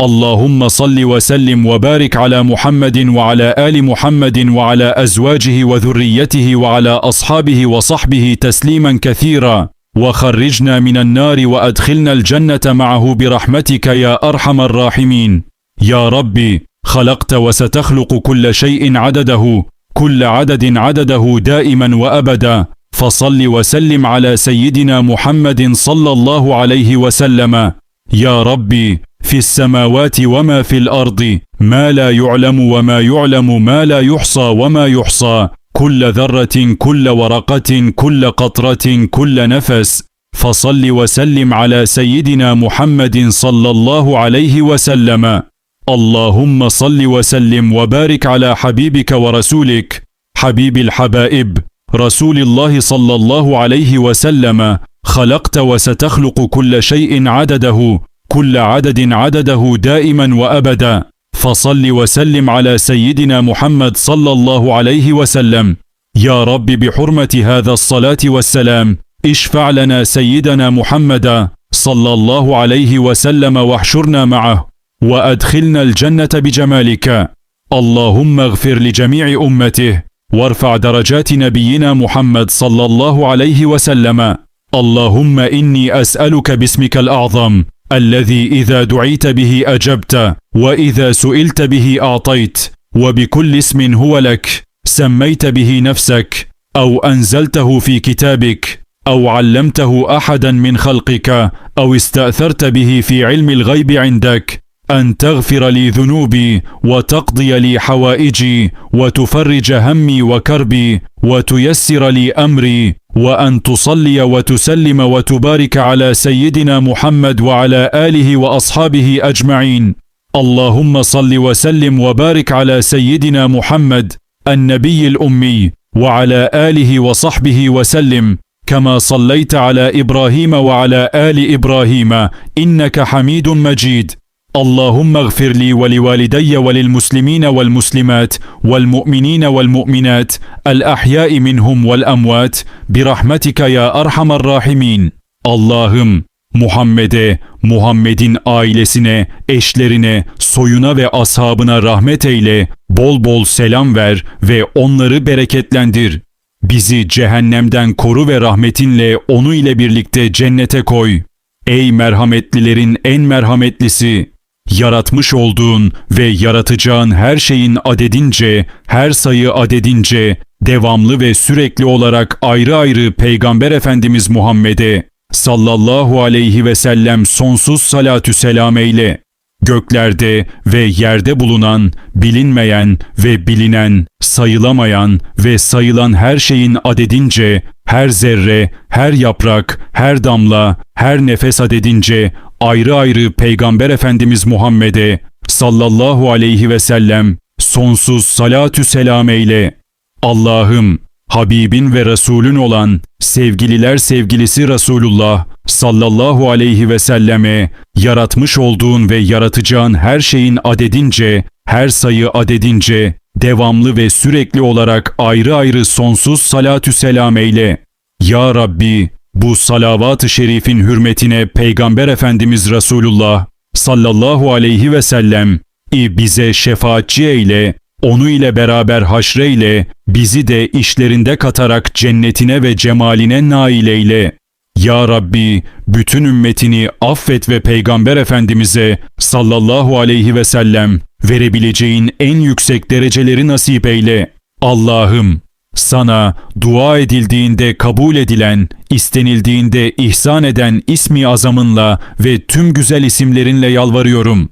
اللهم صل وسلم وبارك على محمد وعلى آل محمد وعلى أزواجه وذريته وعلى أصحابه وصحبه تسليما كثيرا. وخرجنا من النار وأدخلنا الجنة معه برحمتك يا أرحم الراحمين. يا ربي خلقت وستخلق كل شيء عدده كل عدد عدده دائما وأبدا. فصل وسلم على سيدنا محمد صلى الله عليه وسلم. يا ربي في السماوات وما في الأرض ما لا يعلم وما يعلم ما لا يحصى وما يحصى كل ذرة كل ورقة كل قطرة كل نفس. فصل وسلم على سيدنا محمد صلى الله عليه وسلم. اللهم صل وسلم وبارك على حبيبك ورسولك حبيب الحبائب رسول الله صلى الله عليه وسلم. خلقت وستخلق كل شيء عدده. كل عدد عدده دائما وأبدا. فصل وسلم على سيدنا محمد صلى الله عليه وسلم. يا رب بحرمة هذا الصلاة والسلام اشفع لنا سيدنا محمدا صلى الله عليه وسلم واحشرنا معه وأدخلنا الجنة بجمالك. اللهم اغفر لجميع أمته وارفع درجات نبينا محمد صلى الله عليه وسلم. اللهم إني أسألك باسمك الأعظم الذي إذا دعيت به أجبت وإذا سئلت به أعطيت وبكل اسم هو لك سميت به نفسك أو أنزلته في كتابك أو علمته أحدا من خلقك أو استأثرت به في علم الغيب عندك أن تغفر لي ذنوبي وتقضي لي حوائجي وتفرج همي وكربي وتيسر لي أمري. وأن تصلي وتسلم وتبارك على سيدنا محمد وعلى آله وأصحابه أجمعين. اللهم صل وسلم وبارك على سيدنا محمد النبي الأمي وعلى آله وصحبه وسلم كما صليت على إبراهيم وعلى آل إبراهيم إنك حميد مجيد. اللهم اغفر لي ولوالدي وللمسلمين والمسلمات والمؤمنين والمؤمنات الاحياء منهم والاموات برحمتك يا ارحم الراحمين Allah'ım Muhammed'e, Muhammed'in ailesine, eşlerine, soyuna ve ashabına rahmet eyle, bol bol selam ver ve onları bereketlendir. Bizi cehennemden koru ve rahmetinle onu ile birlikte cennete koy. Ey merhametlilerin en merhametlisi! Yaratmış olduğun ve yaratacağın her şeyin adedince, her sayı adedince, devamlı ve sürekli olarak ayrı ayrı Peygamber Efendimiz Muhammed'e sallallahu aleyhi ve sellem sonsuz salatü selam eyle. Göklerde ve yerde bulunan, bilinmeyen ve bilinen, sayılamayan ve sayılan her şeyin adedince, her zerre, her yaprak, her damla, her nefes adedince ayrı ayrı Peygamber Efendimiz Muhammed'e sallallahu aleyhi ve sellem sonsuz salatü selam eyle. Allah'ım Habibin ve Resulün olan sevgililer sevgilisi Resulullah sallallahu aleyhi ve selleme yaratmış olduğun ve yaratacağın her şeyin adedince, her sayı adedince, devamlı ve sürekli olarak ayrı ayrı sonsuz salatü selam eyle. Ya Rabbi bu salavat-ı şerifin hürmetine Peygamber Efendimiz Resulullah sallallahu aleyhi ve sellem i bize şefaatçi eyle, onu ile beraber haşreyle, bizi de işlerinde katarak cennetine ve cemaline nail eyle. Ya Rabbi, bütün ümmetini affet ve Peygamber Efendimiz'e sallallahu aleyhi ve sellem verebileceğin en yüksek dereceleri nasip eyle. Allah'ım, sana dua edildiğinde kabul edilen, istenildiğinde ihsan eden ismi azamınla ve tüm güzel isimlerinle yalvarıyorum.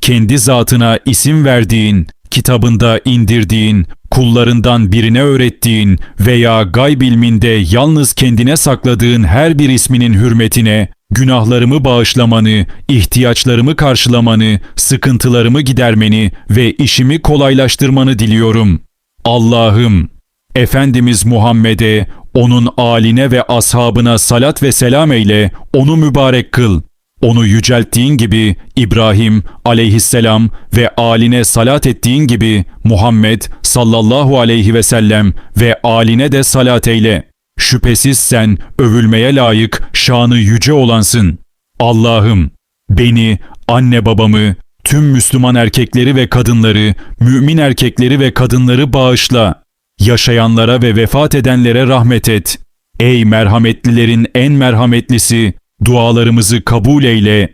Kendi zatına isim verdiğin, kitabında indirdiğin, kullarından birine öğrettiğin veya gayb ilminde yalnız kendine sakladığın her bir isminin hürmetine, günahlarımı bağışlamanı, ihtiyaçlarımı karşılamanı, sıkıntılarımı gidermeni ve işimi kolaylaştırmanı diliyorum. Allah'ım, Efendimiz Muhammed'e, onun aline ve ashabına salat ve selam eyle, onu mübarek kıl. Onu yücelttiğin gibi İbrahim aleyhisselam ve aline salat ettiğin gibi Muhammed sallallahu aleyhi ve sellem ve aline de salat eyle. Şüphesiz sen övülmeye layık, şanı yüce olansın. Allah'ım beni, anne babamı, Tüm Müslüman erkekleri ve kadınları, mümin erkekleri ve kadınları bağışla. Yaşayanlara ve vefat edenlere rahmet et. Ey merhametlilerin en merhametlisi, dualarımızı kabul eyle.